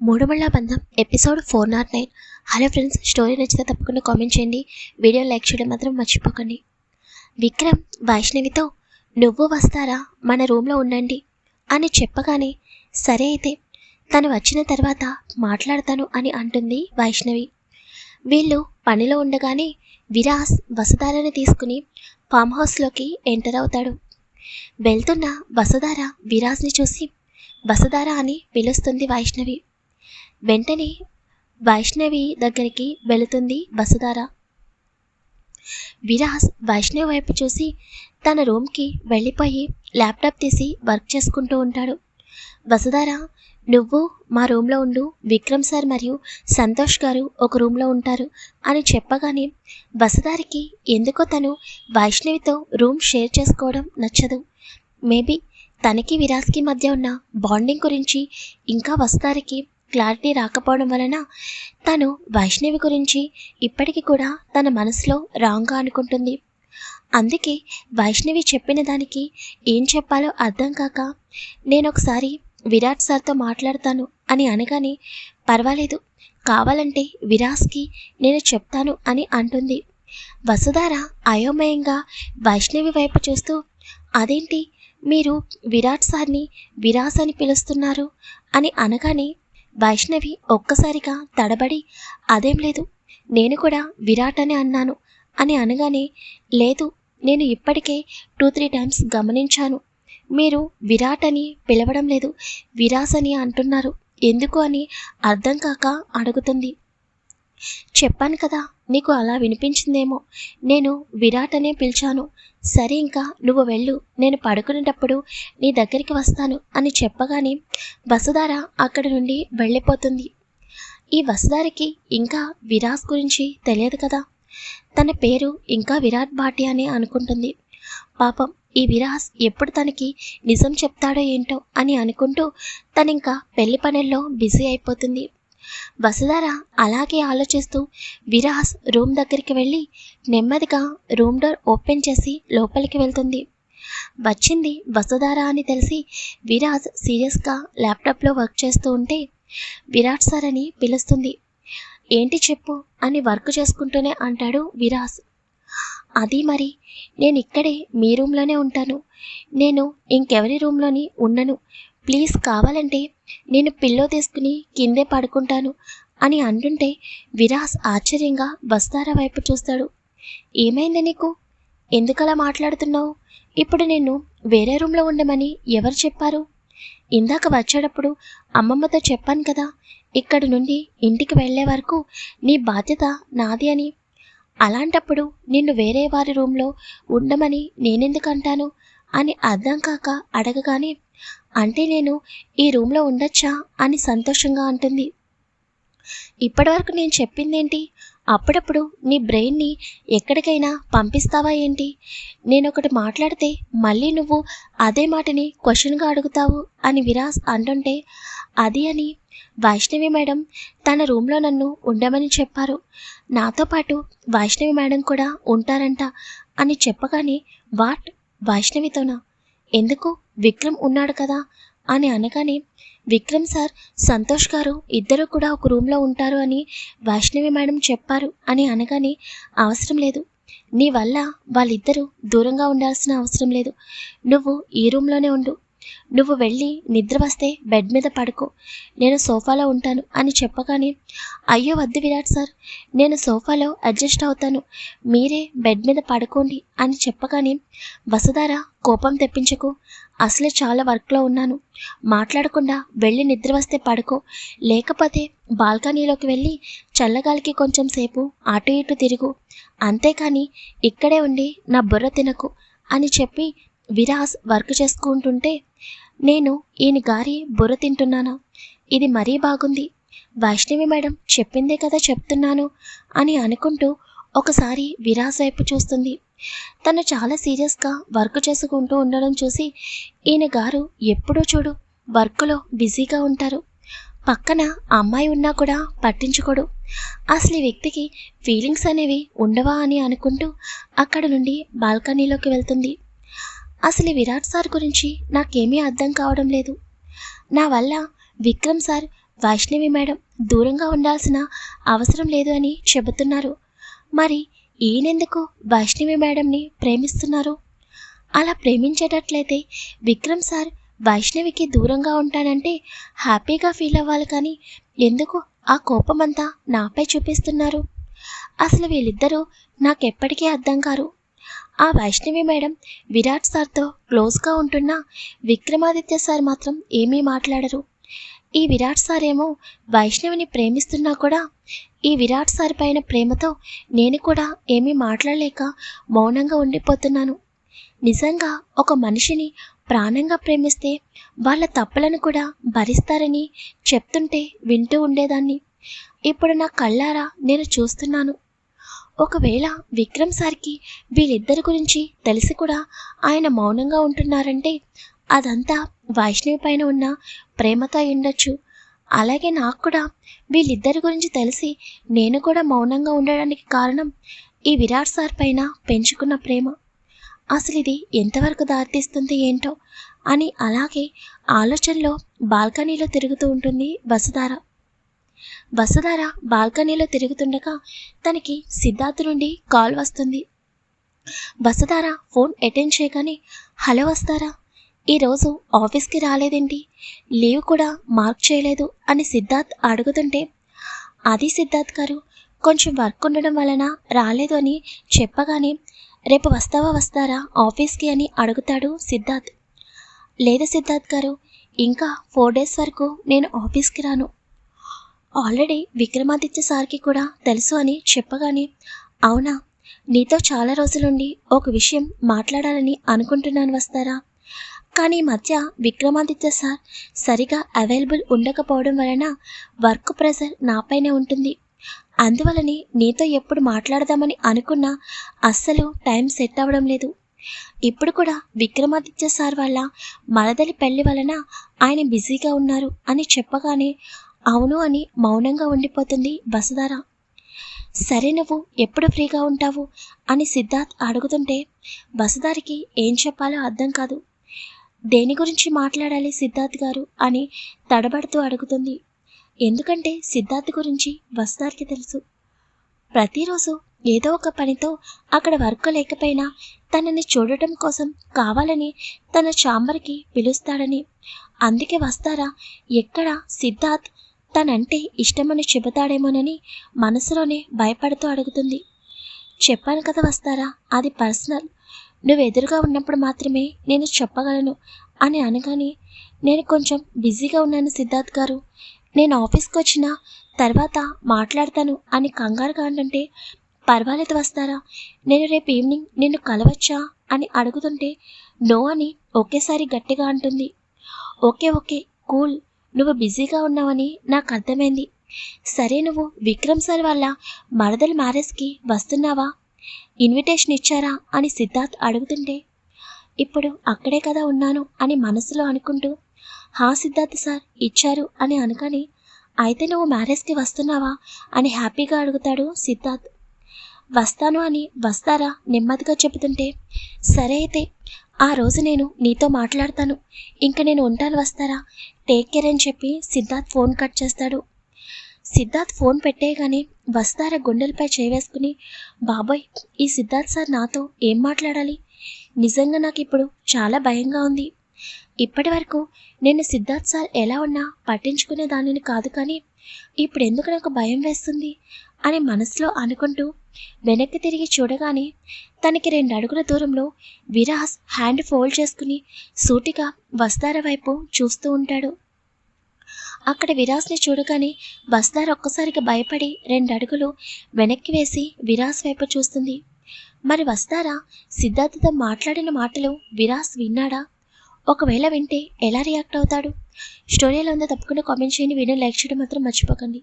మూడుమళ్ళ బంధం episode four nought nine. Hello friends story నచ్చితే తప్పకుండా కామెంట్ చేయండి. వీడియో లైక్ చేయడం మాత్రం మర్చిపోకండి. విక్రమ్ వైష్ణవితో నువ్వు వస్తారా? మన రూమ్లో ఉండండి అని చెప్పగానే సరే అయితే తను వచ్చిన తర్వాత మాట్లాడతాను అని అంటుంది వైష్ణవి. వీళ్ళు పనిలో ఉండగానే విరాస్ వసుధారని తీసుకుని ఫామ్ హౌస్లోకి ఎంటర్ అవుతాడు. వెళ్తున్న వసుధార విరాస్ని చూసి వసుధార అని పిలుస్తుంది వైష్ణవి. వెంటనే వైష్ణవి దగ్గరికి వెళుతుంది వసుధార. విరాస్ వైష్ణవి వైపు చూసి తన రూమ్కి వెళ్ళిపోయి ల్యాప్టాప్ తీసి వర్క్ చేసుకుంటూ ఉంటాడు. వసుధార నువ్వు మా రూమ్లో ఉండు విక్రమ్ సార్ మరియు సంతోష్ గారు ఒక రూమ్లో ఉంటారు అని చెప్పగానే వసుధారికి ఎందుకో తను వైష్ణవితో రూమ్ షేర్ చేసుకోవడం నచ్చదు. మేబీ తనకి విరాస్కి మధ్య ఉన్న బాండింగ్ గురించి ఇంకా వసుధారికి క్లారిటీ రాకపోవడం వలన తను వైష్ణవి గురించి ఇప్పటికీ కూడా తన మనసులో రాంగ్గా అనుకుంటుంది. అందుకే వైష్ణవి చెప్పిన దానికి ఏం చెప్పాలో అర్థం కాక నేను ఒకసారి విరాట్ సార్తో మాట్లాడతాను అని అనగానే పర్వాలేదు కావాలంటే విరాస్కి నేను చెప్తాను అని అంటుంది. వసుధార అయోమయంగా వైష్ణవి వైపు చూస్తూ అదేంటి మీరు విరాట్ సార్ని విరాస్ అని పిలుస్తున్నారు? అని అనగానే వైష్ణవి ఒక్కసారిగా తడబడి అదేం లేదు నేను కూడా విరాట్ అని అన్నాను అని అనగానే లేదు నేను ఇప్పటికే టూ త్రీ టైమ్స్ గమనించాను. మీరు విరాట్ అని పిలవడం లేదు విరాస్ అని అంటున్నారు. ఎందుకు అని అర్థం కాక అడుగుతుంది. చెప్పాను కదా నీకు అలా వినిపించిందేమో. నేను విరాట్ అనే పిలిచాను. సరే ఇంకా నువ్వు వెళ్ళు. నేను పడుకునేటప్పుడు నీ దగ్గరికి వస్తాను అని చెప్పగానే వసుధార అక్కడి నుండి వెళ్ళిపోతుంది. ఈ వసుధారకి ఇంకా విరాస్ గురించి తెలియదు కదా. తన పేరు ఇంకా విరాట్ భాటియా అని అనుకుంటుంది. పాపం ఈ విరాస్ ఎప్పుడు తనకి నిజం చెప్తాడో ఏంటో అని అనుకుంటూ తనింకా పెళ్ళి పనుల్లో బిజీ అయిపోతుంది. వసుధార అలాగే ఆలోచిస్తూ విరాస్ రూమ్ దగ్గరికి వెళ్ళి నెమ్మదిగా రూమ్ డోర్ ఓపెన్ చేసి లోపలికి వెళ్తుంది. వచ్చింది వసుధార అని తెలిసి విరాజ్ సీరియస్గా ల్యాప్టాప్లో వర్క్ చేస్తూ ఉంటే విరాట్ సార్ అని పిలుస్తుంది. ఏంటి చెప్పు అని వర్క్ చేసుకుంటూనే అంటాడు విరాజ్ అది మరి నేను ఇక్కడే మీ రూమ్లోనే ఉంటాను. నేను ఇంకెవరి రూమ్లోని ఉండను ప్లీజ్ కావాలంటే నేను పిల్లో తీసుకుని కిందే పడుకుంటాను అని అంటుంటే విరాస్ ఆశ్చర్యంగా బస్తారా వైపు చూస్తాడు. ఏమైంది నీకు? ఎందుకలా మాట్లాడుతున్నావు? ఇప్పుడు నేను వేరే రూమ్లో ఉండమని ఎవరు చెప్పారు? ఇందాక వచ్చేటప్పుడు అమ్మమ్మతో చెప్పాను కదా ఇక్కడి నుండి ఇంటికి వెళ్ళే వరకు నీ బాధ్యత నాది అని. అలాంటప్పుడు నిన్ను వేరే వారి రూమ్లో ఉండమని నేనెందుకు అంటాను? అని అర్థం కాక అడగగానే అంటే నేను ఈ రూమ్లో ఉండొచ్చా అని సంతోషంగా అంటుంది. ఇప్పటివరకు నేను చెప్పిందేంటి? అప్పుడప్పుడు నీ బ్రెయిన్ని ఎక్కడికైనా పంపిస్తావా ఏంటి? నేను ఒకటి మాట్లాడితే మళ్ళీ నువ్వు అదే మాటని క్వశ్చన్గా అడుగుతావు అని విరాస్ అంటుంటే అది అని వైష్ణవి మేడం తన రూమ్లో నన్ను ఉండమని చెప్పారు. నాతో పాటు వైష్ణవి మేడం కూడా ఉంటారంట అని చెప్పగానే వాట్? వైష్ణవితోనా? ఎందుకు? విక్రమ్ ఉన్నాడు కదా? అని అనగానే విక్రమ్ సార్ సంతోష్ గారు ఇద్దరు కూడా ఒక రూమ్లో ఉంటారు అని వైష్ణవి మేడం చెప్పారు అని అనగానే అవసరం లేదు. నీ వల్ల వాళ్ళిద్దరూ దూరంగా ఉండాల్సిన అవసరం లేదు. నువ్వు ఈ రూమ్లోనే ఉండు. నువ్వు వెళ్ళి నిద్ర వస్తే బెడ్ మీద పడుకో. నేను సోఫాలో ఉంటాను అని చెప్పగానే అయ్యో వద్దు విరాట్ సార్ నేను సోఫాలో అడ్జస్ట్ అవుతాను. మీరే బెడ్ మీద పడుకోండి అని చెప్పగానే వసుధార కోపం తెప్పించకు. అసలే చాలా వర్క్లో ఉన్నాను. మాట్లాడకుండా వెళ్ళి నిద్ర వస్తే పడుకో. లేకపోతే బాల్కనీలోకి వెళ్ళి చల్లగాలికి కొంచెం సేపు అటు ఇటు తిరుగు. అంతేకాని ఇక్కడే ఉండి నా బుర్ర తినకు అని చెప్పి విరాస్ వర్క్ చేసుకుంటుంటే నేను ఈయన గారి బుర్ర తింటున్నానా. ఇది మరీ బాగుంది. వైష్ణవి మేడం చెప్పిందే కదా చెప్తున్నాను అని అనుకుంటూ ఒకసారి విరాస్ వైపు చూస్తుంది. తను చాలా సీరియస్గా వర్క్ చేసుకుంటూ ఉండడం చూసి ఈయన గారు ఎప్పుడూ చూడు వర్క్లో బిజీగా ఉంటారు. పక్కన అమ్మాయి ఉన్నా కూడా పట్టించుకోడు. అసలు ఈ వ్యక్తికి ఫీలింగ్స్ అనేవి ఉండవా అని అనుకుంటూ అక్కడ నుండి బాల్కనీలోకి వెళ్తుంది. అసలు విరాట్ సార్ గురించి నాకేమీ అర్థం కావడం లేదు. నా వల్ల విక్రమ్ సార్ వైష్ణవి మేడం దూరంగా ఉండాల్సిన అవసరం లేదు అని చెబుతున్నారు. మరి ఈయనెందుకు వైష్ణవి మేడంని ప్రేమిస్తున్నారు? అలా ప్రేమించేటట్లయితే విక్రమ్ సార్ వైష్ణవికి దూరంగా ఉంటానంటే హ్యాపీగా ఫీల్ అవ్వాలి కానీ ఎందుకు ఆ కోపమంతా నాపై చూపిస్తున్నారు? అసలు వీళ్ళిద్దరూ నాకెప్పటికీ అర్థం కారు. ఆ వైష్ణవి మేడం విరాట్ సార్తో క్లోజ్గా ఉంటున్నా విక్రమాదిత్య సార్ మాత్రం ఏమీ మాట్లాడరు. ఈ విరాట్ సార్ ఏమో వైష్ణవిని ప్రేమిస్తున్నా కూడా ఈ విరాట్ సార్ పైన ప్రేమతో నేను కూడా ఏమీ మాట్లాడలేక మౌనంగా ఉండిపోతున్నాను. నిజంగా ఒక మనిషిని ప్రాణంగా ప్రేమిస్తే వాళ్ళ తప్పులను కూడా భరిస్తారని చెప్తుంటే వింటూ ఉండేదాన్ని. ఇప్పుడు నా కళ్ళారా నేను చూస్తున్నాను. ఒకవేళ విక్రమ్ సార్కి వీళ్ళిద్దరి గురించి తెలిసి కూడా ఆయన మౌనంగా ఉంటున్నారంటే అదంతా వైష్ణవి పైన ఉన్న ప్రేమతో ఉండొచ్చు. అలాగే నాకు కూడా వీళ్ళిద్దరి గురించి తెలిసి నేను కూడా మౌనంగా ఉండడానికి కారణం ఈ విరాట్ సార్ పైన పెంచుకున్న ప్రేమ. అసలు ఇది ఎంతవరకు దారితీస్తుంది ఏంటో అని అలాగే ఆలోచనలో బాల్కనీలో తిరుగుతూ ఉంటుంది వసుధార. వసుధార బాల్కనీలో తిరుగుతుండగా తనకి సిద్ధార్థ్ నుండి కాల్ వస్తుంది. వసుధార ఫోన్ అటెండ్ చేయగానే హలో వస్తారా ఈరోజు ఆఫీస్కి రాలేదేంటి? లీవ్ కూడా మార్క్ చేయలేదు అని సిద్ధార్థ్ అడుగుతుంటే అది సిద్ధార్థ్ గారు కొంచెం వర్క్ ఉండడం వలన రాలేదు అని చెప్పగానే రేపు వస్తావా వస్తారా ఆఫీస్కి అని అడుగుతాడు సిద్ధార్థ్. లేదు సిద్ధార్థ్ గారు ఇంకా ఫోర్ డేస్ వరకు నేను ఆఫీస్కి రాను. ఆల్రెడీ విక్రమాదిత్య సార్కి కూడా తెలుసు అని చెప్పగానే అవునా? నీతో చాలా రోజులుండి ఒక విషయం మాట్లాడాలని అనుకుంటున్నాను వస్తారా? కానీ ఈ మధ్య విక్రమాదిత్య సార్ సరిగా అవైలబుల్ ఉండకపోవడం వలన వర్క్ ప్రెషర్ నాపైనే ఉంటుంది. అందువలని నీతో ఎప్పుడు మాట్లాడదామని అనుకున్నా అస్సలు టైం సెట్ అవ్వడం లేదు. ఇప్పుడు కూడా విక్రమాదిత్య సార్ వాళ్ళ మరదలి పెళ్ళి వలన ఆయన బిజీగా ఉన్నారు అని చెప్పగానే అవును అని మౌనంగా ఉండిపోతుంది బసదార సరే నువ్వు ఎప్పుడు ఫ్రీగా ఉంటావు? అని సిద్ధార్థ్ అడుగుతుంటే బసదారికి ఏం చెప్పాలో అర్థం కాదు. దేని గురించి మాట్లాడాలి సిద్ధార్థ్ గారు అని తడబడుతూ అడుగుతుంది. ఎందుకంటే సిద్ధార్థ్ గురించి వసుధారికి తెలుసు. ప్రతిరోజు ఏదో ఒక పనితో అక్కడ వర్క్ లేకపోయినా తనని చూడటం కోసం కావాలని తన చాంబర్కి పిలుస్తాడని. అందుకే వస్తారా? ఎక్కడ? సిద్ధార్థ్ తనంటే ఇష్టమని చెబుతాడేమోనని మనసులోనే భయపడుతూ అడుగుతుంది. చెప్పాను కదా వస్తారా? అది పర్సనల్. నువ్వు ఎదురుగా ఉన్నప్పుడు మాత్రమే నేను చెప్పగలను అని అనగానే నేను కొంచెం బిజీగా ఉన్నాను సిద్ధార్థ్ గారు. నేను ఆఫీస్కి వచ్చిన తర్వాత మాట్లాడతాను అని కంగారుగా అంటే పర్వాలేదు వస్తారా? నేను రేపు ఈవినింగ్ నిన్ను కలవచ్చా? అని అడుగుతుంటే నో అని ఒకేసారి గట్టిగా అంటుంది. ఓకే ఓకే కూల్ నువ్వు బిజీగా ఉన్నావని నాకు అర్థమైంది. సరే నువ్వు విక్రమ్ సార్ వాళ్ళ మరదల మ్యారేజ్కి వస్తున్నావా? ఇన్విటేషన్ ఇచ్చారా? అని సిద్ధార్థ్ అడుగుతుంటే ఇప్పుడు అక్కడే కదా ఉన్నాను అని మనసులో అనుకుంటూ హా సిద్ధార్థ్ సార్ ఇచ్చారు అని అనుకని అయితే నువ్వు మ్యారేజ్కి వస్తున్నావా? అని హ్యాపీగా అడుగుతాడు సిద్ధార్థ్. వస్తాను అని వస్తారా? నెమ్మదిగా చెబుతుంటే సరే అయితే ఆ రోజు నేను నీతో మాట్లాడతాను. ఇంక నేను ఉంటాను వస్తారా? టేక్ కేర్ అని చెప్పి సిద్ధార్థ్ ఫోన్ కట్ చేస్తాడు. సిద్ధార్థ్ ఫోన్ పెట్టేయగానే వస్తారా గుండెలపై చేవేసుకుని బాబాయ్ ఈ సిద్ధార్థ్ సార్ నాతో ఏం మాట్లాడాలి? నిజంగా నాకు ఇప్పుడు చాలా భయంగా ఉంది. ఇప్పటి వరకు నేను సిద్ధార్థ్ సార్ ఎలా ఉన్నా పట్టించుకునే దానిని కాదు కానీ ఇప్పుడు ఎందుకు నాకు భయం వేస్తుంది? అని మనసులో అనుకుంటూ వెనక్కి తిరిగి చూడగానే తనకి రెండు అడుగుల దూరంలో విరాస్ హ్యాండ్ ఫోల్డ్ చేసుకుని సూటిగా వస్తార వైపు చూస్తూ ఉంటాడు. అక్కడ విరాస్ని చూడగానే వస్తార ఒక్కసారిగా భయపడి రెండు అడుగులు వెనక్కి వేసి విరాస్ వైపు చూస్తుంది. మరి వస్తారా సిద్ధార్థతో మాట్లాడిన మాటలు విరాస్ విన్నాడా? ఒకవేళ వింటే ఎలా రియాక్ట్ అవుతాడు? స్టోరీలో ఉందో తప్పకుండా కామెంట్ చేయండి. వీడియో లైక్ చేయడం మాత్రం మర్చిపోకండి.